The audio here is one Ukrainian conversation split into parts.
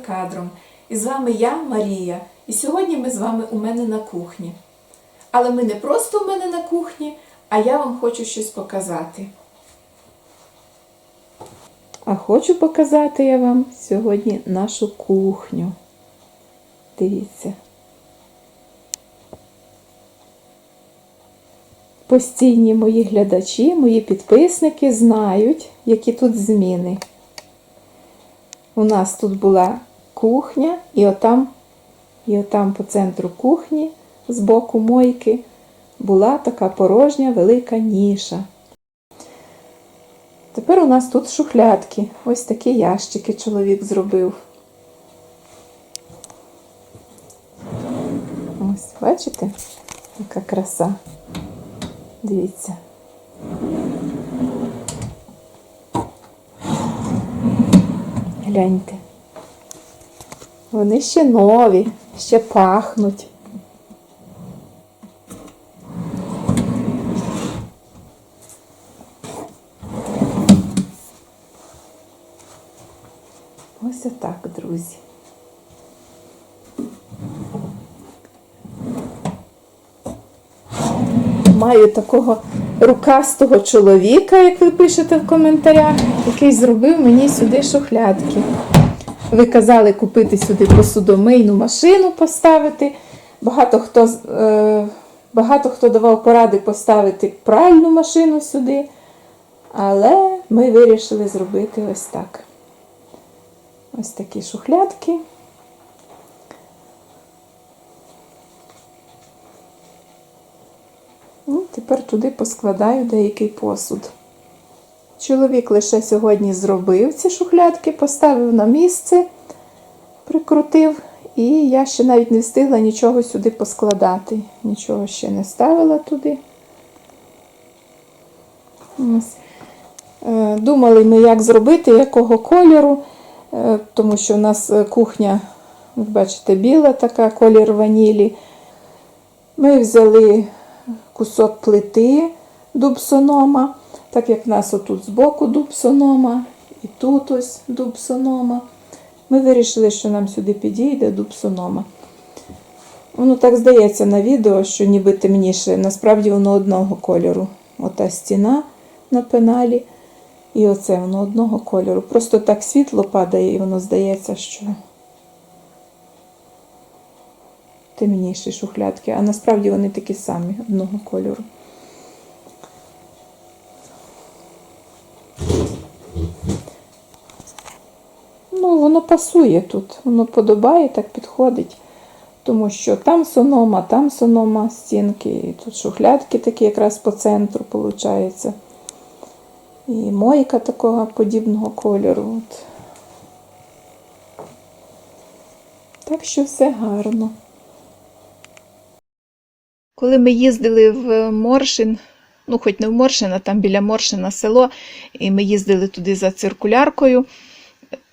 кадром. І з вами я, Марія. І сьогодні ми з вами у мене на кухні. Але ми не просто у мене на кухні, а я вам хочу щось показати. А хочу показати я вам сьогодні нашу кухню. Дивіться. Постійні мої глядачі, мої підписники знають, які тут зміни. У нас тут була кухня, і отам, і отам по центру кухні, з боку мойки, була така порожня велика ніша. Тепер у нас тут шухлядки. Ось такі ящики чоловік зробив. Ось, бачите, яка краса. Дивіться. Гляньте. Вони ще нові, ще пахнуть. Ось отак, друзі. Маю такого рукастого чоловіка, як ви пишете в коментарях, який зробив мені сюди шухлядки. Ви казали купити сюди посудомийну машину поставити. Багато хто, е, багато хто давав поради поставити пральну машину сюди. Але ми вирішили зробити ось так. Ось такі шухлядки. Ну, тепер туди поскладаю деякий посуд. Чоловік лише сьогодні зробив ці шухлядки, поставив на місце, прикрутив, і я ще навіть не встигла нічого сюди поскладати. Нічого ще не ставила туди. Е, Думали ми, як зробити, якого кольору, е, тому що у нас е, кухня, бачите, біла така, колір ванілі. Ми взяли кусок плити дубсонома, так як в нас отут збоку дубсонома, і тут ось дубсонома. Ми вирішили, що нам сюди підійде дубсонома. Воно так здається на відео, що ніби темніше. Насправді воно одного кольору. Ота стіна на пеналі. І оце воно одного кольору. Просто так світло падає, і воно здається, що темніші шухлядки, а насправді вони такі самі одного кольору. Ну, воно пасує тут, воно подобає, так підходить. Тому що там сонома, там сонома стінки, і тут шухлядки такі якраз по центру виходить. І мойка такого подібного кольору. От. Так що все гарно. Коли ми їздили в Моршин, ну хоч не в Моршин, а там біля Моршина село, і ми їздили туди за циркуляркою,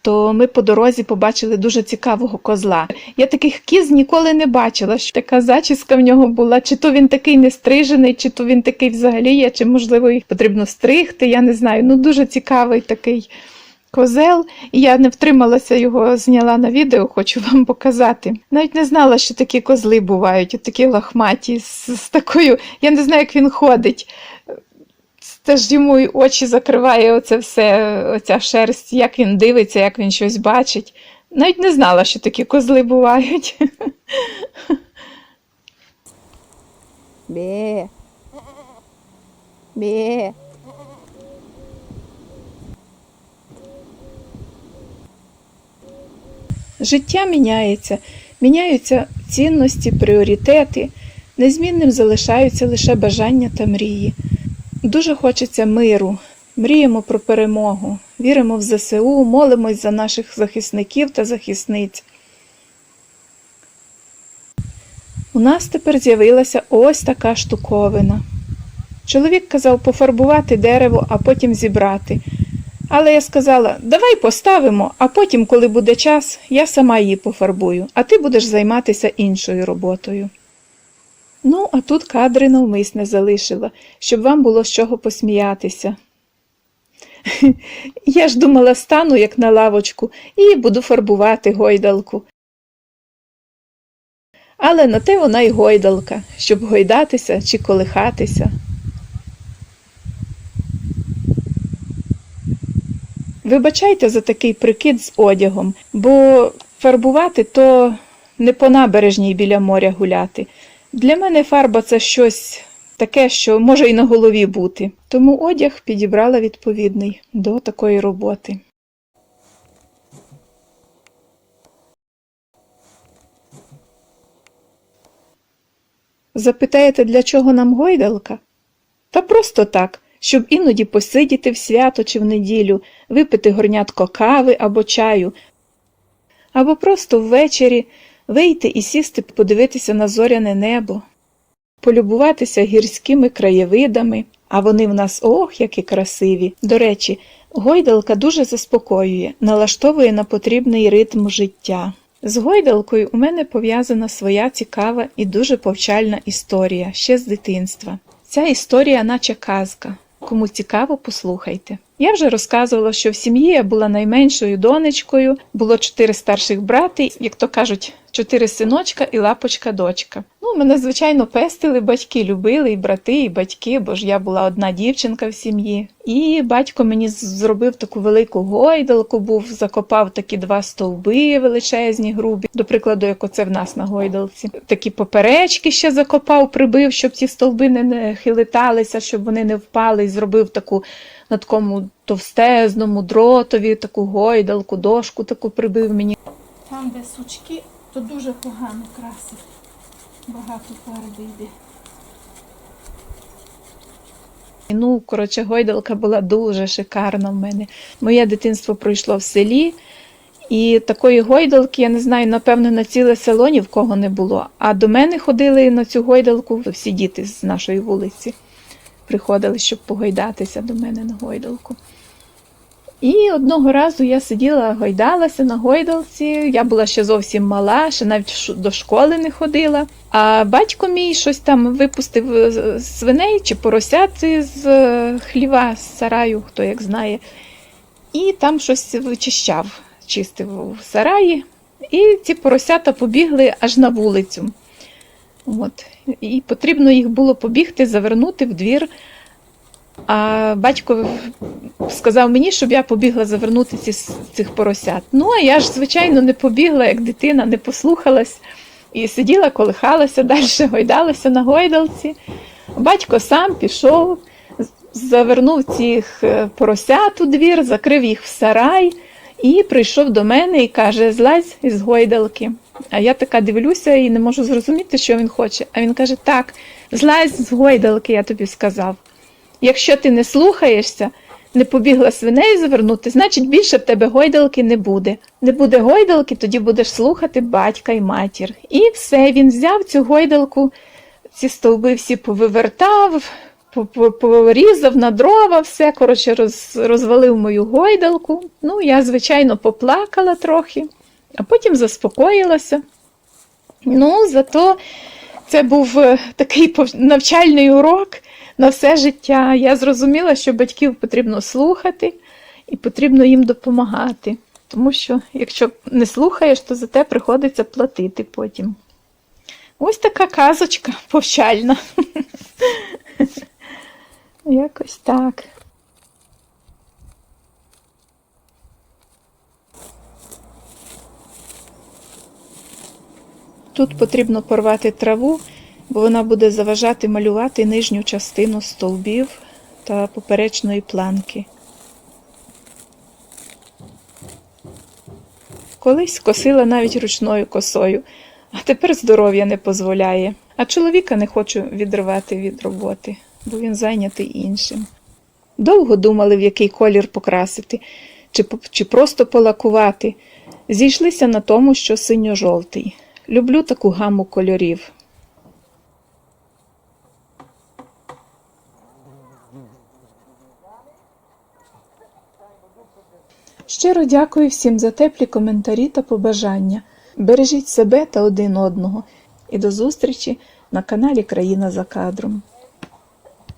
то ми по дорозі побачили дуже цікавого козла. Я таких кіз ніколи не бачила, що така зачіска в нього була. Чи то він такий не стрижений, чи то він такий взагалі є, чи можливо їх потрібно стригти, я не знаю. Ну дуже цікавий такий козел, і я не втрималася його, зняла на відео, хочу вам показати. Навіть не знала, що такі козли бувають, от такі лахматі, з, з такою, я не знаю, як він ходить. Теж йому й очі закриває оце все, оця шерсть, як він дивиться, як він щось бачить. Навіть не знала, що такі козли бувають. Бе. Бе. Життя міняється, міняються цінності, пріоритети, незмінним залишаються лише бажання та мрії. Дуже хочеться миру, мріємо про перемогу, віримо в ЗСУ, молимось за наших захисників та захисниць. У нас тепер з'явилася ось така штуковина. Чоловік казав пофарбувати дерево, а потім зібрати. Але я сказала, давай поставимо, а потім, коли буде час, я сама її пофарбую, а ти будеш займатися іншою роботою. Ну, а тут кадри навмисне залишила, щоб вам було з чого посміятися. Я ж думала, стану як на лавочку і буду фарбувати гойдалку. Але на те вона й гойдалка, щоб гойдатися чи колихатися. Вибачайте за такий прикид з одягом, бо фарбувати то не по набережній біля моря гуляти. Для мене фарба це щось таке, що може і на голові бути. Тому одяг підібрала відповідний до такої роботи. Запитаєте, для чого нам гойдалка? Та просто так, щоб іноді посидіти в свято чи в неділю, випити горнятко кави або чаю, або просто ввечері вийти і сісти подивитися на зоряне небо, полюбуватися гірськими краєвидами, а вони в нас ох, які красиві. До речі, гойдалка дуже заспокоює, налаштовує на потрібний ритм життя. З гойдалкою у мене пов'язана своя цікава і дуже повчальна історія ще з дитинства. Ця історія, наче казка. Кому цікаво, послухайте. Я вже розказувала, що в сім'ї я була найменшою донечкою, було чотири старших брати, як то кажуть, чотири синочка і лапочка дочка. Ну, мене, звичайно, пестили, батьки любили, і брати, і батьки, бо ж я була одна дівчинка в сім'ї. І батько мені зробив таку велику гойдалку, був, закопав такі два стовби величезні, грубі, до прикладу, як оце в нас на гойдалці. Такі поперечки ще закопав, прибив, щоб ці стовби не, хилиталися, щоб вони не впали, і зробив таку на такому товстезному дротові, таку гойдалку, дошку таку прибив мені. Там, де сучки, то дуже погано красить. Багато фарби йде. Ну, коротше, гойдалка була дуже шикарна в мене. Моє дитинство пройшло в селі, і такої гойдалки, я не знаю, напевно, на ціле село ні в кого не було. А до мене ходили на цю гойдалку всі діти з нашої вулиці. Приходили, щоб погойдатися до мене на гойдалку. І одного разу я сиділа, гойдалася на гойдалці. Я була ще зовсім мала, ще навіть до школи не ходила. А батько мій щось там випустив е, свиней чи поросят з е, хліва, з сараю, хто як знає. І там щось вичищав, чистив у сараї. І ці поросята побігли аж на вулицю. От. І потрібно їх було побігти, завернути в двір. А батько сказав мені, щоб я побігла завернути ці, цих поросят. Ну, а я ж, звичайно, не побігла, як дитина, не послухалась і сиділа, колихалася, далі гойдалася на гойдалці. Батько сам пішов, завернув цих е, поросят у двір, закрив їх в сарай і прийшов до мене і каже: злазь із гойдалки. А я така дивлюся і не можу зрозуміти, що він хоче. А він каже: Так, злазь з гойдалки, я тобі сказав. Якщо ти не слухаєшся, не побігла свиней завернути, значить більше в тебе гойдалки не буде. Не буде гойдалки, тоді будеш слухати батька і матір. І все, він взяв цю гойдалку, ці стовби всі повивертав, по- по- порізав на дрова, все, коротше, роз, розвалив мою гойдалку. Ну, я, звичайно, поплакала трохи, а потім заспокоїлася. Ну, зато це був е, такий навчальний урок на все життя. Я зрозуміла, що батьків потрібно слухати і потрібно їм допомагати. Тому що якщо не слухаєш, то за те приходиться платити потім. Ось така казочка повчальна. Якось так. Тут потрібно порвати траву, бо вона буде заважати малювати нижню частину стовбів та поперечної планки. Колись косила навіть ручною косою, а тепер здоров'я не дозволяє. А чоловіка не хочу відривати від роботи, бо він зайнятий іншим. Довго думали, в який колір покрасити, чи, чи просто полакувати. Зійшлися на тому, що синьо-жовтий. Люблю таку гаму кольорів. Щиро дякую всім за теплі коментарі та побажання. Бережіть себе та один одного. І до зустрічі на каналі Країна за кадром.